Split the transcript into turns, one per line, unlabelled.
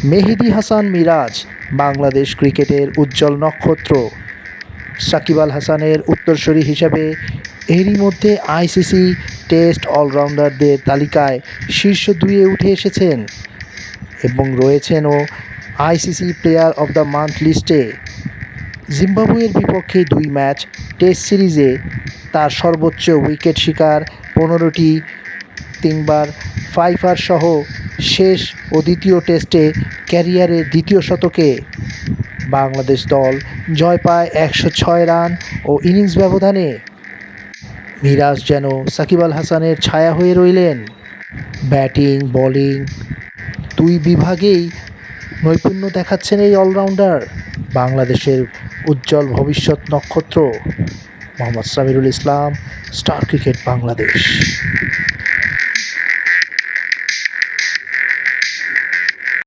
মেহেদি হাসান মিরাজ, বাংলাদেশ ক্রিকেটের উজ্জ্বল নক্ষত্র। সাকিব আল হাসানের উত্তরসূরি হিসাবে এরই মধ্যে আইসিসি টেস্ট অলরাউন্ডারদের তালিকায় শীর্ষ দুইয়ে উঠে এসেছেন এবং রয়েছেনও ICC player of the month লিস্টে। জিম্বাবুয়ের বিপক্ষে দুই ম্যাচ টেস্ট সিরিজে তার সর্বোচ্চ উইকেট শিকার পনেরোটি তিনবার ফাইফার সহ শেষ ও দ্বিতীয় টেস্টে ক্যারিয়ারের দ্বিতীয় শতকে বাংলাদেশ দল জয় পায় একশো ছয় রান ও ইনিংস ব্যবধানে। মিরাজ যেন সাকিব আল হাসানের ছায়া হয়ে রইলেন। ব্যাটিং, বলিং দুই বিভাগেই নৈপুণ্য দেখাচ্ছেন এই অলরাউন্ডার। বাংলাদেশের উজ্জ্বল ভবিষ্যৎ নক্ষত্র মোহাম্মদ সামিরুল ইসলাম, স্টার ক্রিকেট বাংলাদেশ।